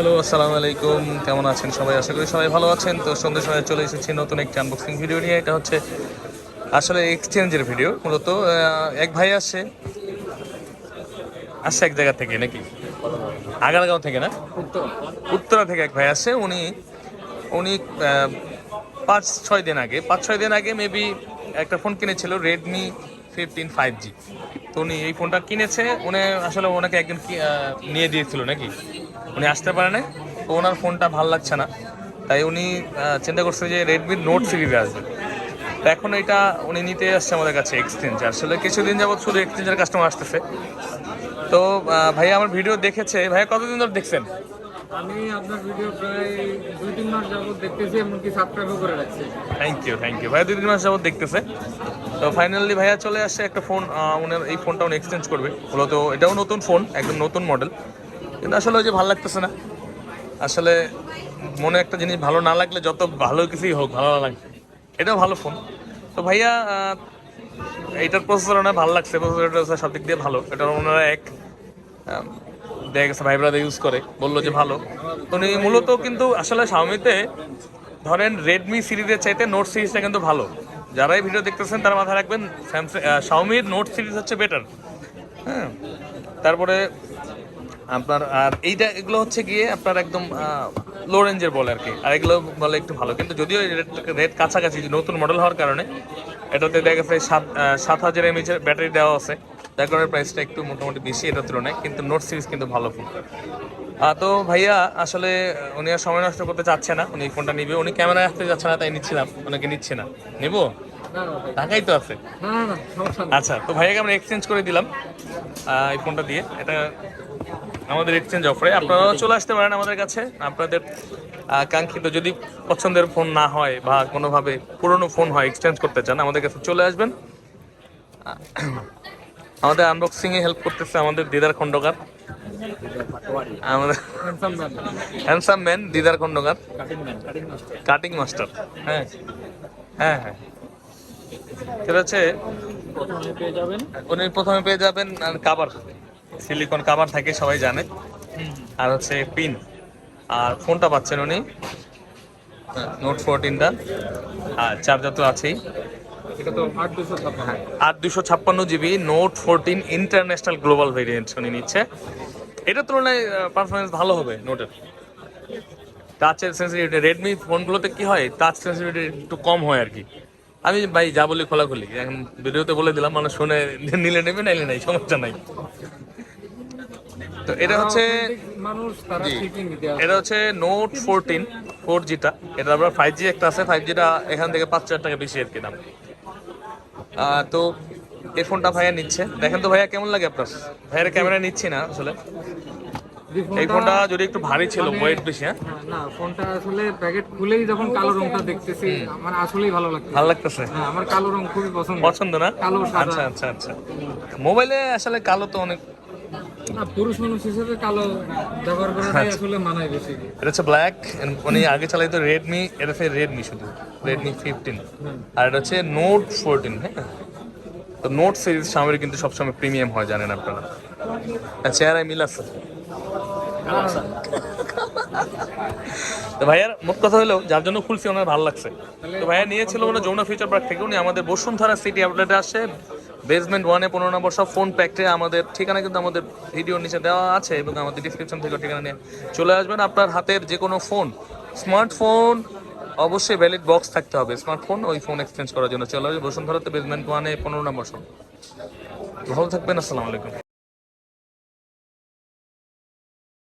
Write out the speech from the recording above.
Hello, আসসালামু আলাইকুম। কেমন আছেন সবাই? আশা করি সবাই ভালো আছেন। তো সন্ধ্যে সময় চলে এসেছি নতুন একটি আনবক্সিং ভিডিও নিয়ে। এটা হচ্ছে আসলে এক্সচেঞ্জের ভিডিও মূলত এক ভাই আসছে আসছে এক জায়গা থেকে নাকি? আগারগাঁও থেকে না? উত্তরা থেকে এক ভাই আসছে উনি উনি পাঁচ ছয় দিন আগে পাঁচ ছয় দিন আগে মেবি একটা ফোন কিনেছিল রেডমি ফিফটিন, ফাইভ জি তো উনি এই ফোনটা কিনেছে, উনি আসলে ওনাকে একজন নিয়ে দিয়েছিল নাকি? উনি আসতে পারে না তো ওনার ফোনটা ভালো লাগছে না। তাই উনি চিন্তা করছে যে রেডমি নোট সিরিজে আসবে। তো এখন এটা উনি নিতে আসছে আমাদের কাছে এক্সচেঞ্জ আসলে কিছুদিন যাবত শুধু এক্সচেঞ্জের কাস্টমার আসতেছে। তো ভাইয়া আমার ভিডিও দেখেছে। ভাইয়া কতদিন ধরে দেখছেন? আমি আপনার ভিডিও প্রায় দুই, তিন মাস যাবত দেখতেছি এমনকি সাবস্ক্রাইবও করে রাখছি। থ্যাংক ইউ থ্যাংক ইউ ভাইয়া দুই, তিন মাস যাবত দেখতেছে। তো ফাইনালি ভাইয়া চলে আসছে একটা ফোন উনার এই ফোনটা উনি এক্সচেঞ্জ করবে। মূলত এটাও নতুন ফোন একদম নতুন মডেল কিন্তু আসলে ওই যে ভালো লাগতেছে না। আসলে মনে একটা জিনিস ভালো না লাগলে যত ভালো কিছুই হোক, ভালো না লাগবে এটাও ভালো ফোন তো ভাইয়া এইটার প্রসেসর ওনার ভালো লাগছে। প্রসেসরটা সব দিক দিয়ে ভালো। এটা ওনারা এক দেখা গেছে ভাই ইউজ করে, বলল যে ভালো। তো উনি মূলত কিন্তু আসলে শাওমিতে ধরেন রেডমি সিরিজের চাইতে নোট সিরিজটা কিন্তু ভালো। যারা এই ভিডিও দেখতেছেন, তারা মাথায় রাখবেন স্যামসাং শাওমির নোট সিরিজ হচ্ছে বেটার হ্যাঁ? তারপরে আপনার, আর এইটা, এগুলো হচ্ছে গিয়ে আপনার একদম লো রেঞ্জের বলে আর কি। আর এগুলো বলে একটু ভালো। কিন্তু যদিও রেট কাছাকাছি, নতুন মডেল হওয়ার কারণে, এটাতে দেখা গেছে সাত সাত হাজার এমএচের ব্যাটারি দেওয়া আছে। কারণে প্রাইসটা একটু মোটামুটি বেশি এটার তুলনায় কিন্তু নোট সিরিজ কিন্তু ভালো ফোন তো ভাইয়া আসলে উনি আর সময় নষ্ট করতে চাচ্ছে না উনি ফোনটা নিবে। উনি ক্যামেরায় আসতে যাচ্ছে না তাই নিচ্ছিলাম। ওনাকে নিচ্ছে না। নেব? টাকাই তো আছে। আচ্ছা তো ভাইয়াকে আমরা এক্সচেঞ্জ করে দিলাম এই ফোনটা দিয়ে। এটা আমাদের এক্সচেঞ্জ অফারে আপনারাও চলে আসতে পারেন আমাদের কাছে। আপনাদের কাঙ্ক্ষিত যদি পছন্দের ফোন না হয় বা কোনোভাবে পুরনো ফোন হয় এক্সচেঞ্জ করতে চান আমাদের কাছে চলে আসবেন। আমাদের আনবক্সিং এ হেল্প করতেছে আমাদের দিদার খণ্ডকার। আমাদের handsome man Didar Khandakar. Cutting master হ্যাঁ। হ্যাঁ হ্যাঁ। সেটা হচ্ছে উনি প্রথমে পেয়ে যাবেন আর কাবার সিলিকন কাবার থাকে, সবাই জানে। আর হচ্ছে পিন আর ফোনটা পাচ্ছেন উনি। নোট ফোরটিনটা আর চার্জার তো আছেই। আট দুশো ছাপ্পান্ন। GB note fourteen international global variant উনি নিচ্ছে। এটার তুলনায় পারফরমেন্স ভালো হবে নোটের টাচের সেন্সিটিভিটি রেডমি ফোনগুলোতে কি হয় টাচ সেন্সিটিভিটি একটু কম হয় আর কি। আমি ভাই যা বলি খোলাখুলি এখন ভিডিওতে বলে দিলাম মানুষ শুনে নিলে নেবে নাইলে নাই সমস্যা নাই। তো এটা হচ্ছে এটা হচ্ছে নোট ফোরটিন ফোর জিটা এটা আবার ফাইভ জি একটা আছে ফাইভ জিটা এখান থেকে পাঁচ হাজার টাকা বেশি আর কি দাম। তো এই ফোনটা ভাইয়া নিচ্ছে। দেখেন তো ভাইয়া কেমন লাগে আপনার? ভাইয়ের ক্যামেরা নিচ্ছি না আসলে। এই ফোনটা যদি একটু ভারী ছিল ওয়েট বেশি হ্যাঁ? না ফোনটা আসলে প্যাকেট খুলেই যখন কালো রংটা দেখতেছি আমার আসলেই ভালো লাগছে ভালো লাগতেছে? হ্যাঁ আমার কালো রং খুবই পছন্দ। পছন্দ না? কালো। আচ্ছা আচ্ছা আচ্ছা। মোবাইলে আসলে কালো তো অনেক না পুরুষ মানুষ হিসেবে কালো ব্যবহার করাটাই। আসলে মানায় বেশি। এটা হচ্ছে ব্ল্যাক উনি আগে চালাইতো রেডমি এটা রেডমি শুধু রেডমি ফিফটিন আর এটা হচ্ছে নোট ফোরটিন হ্যাঁ? তো নোট সিরিজ সামনে কিন্তু সবসময় প্রিমিয়াম হয় জানেন আপনারা। আর চেহারায় মিল আছে। তো ভাইয়ার মোট কথা হলো যার জন্য খুলছি ওনার ভালো লাগছে। তো ভাইয়া নিয়েছিল ওনার যমুনা ফিউচার পার্ক থেকে উনি আমাদের বসুন্ধরা সিটি আউটলেটে আসে। বেসমেন্ট ওয়ানে পনেরো নম্বর সব ফোন প্যাকটে আমাদের ঠিকানা কিন্তু আমাদের ভিডিওর নিচে দেওয়া আছে এবং আমাদের ডিসক্রিপশন থেকে ঠিকানা নিয়ে চলে আসবেন। আপনার হাতের যে কোনো ফোন স্মার্টফোন অবশ্যই ভ্যালিড বক্স থাকতে হবে। স্মার্টফোন ওই ফোন এক্সচেঞ্জ করার জন্য চলে আসবে। বসুন্ধরাতে বেসমেন্ট ওয়ানে পনেরো নম্বর সব। ভালো থাকবেন, আসসালামু আলাইকুম।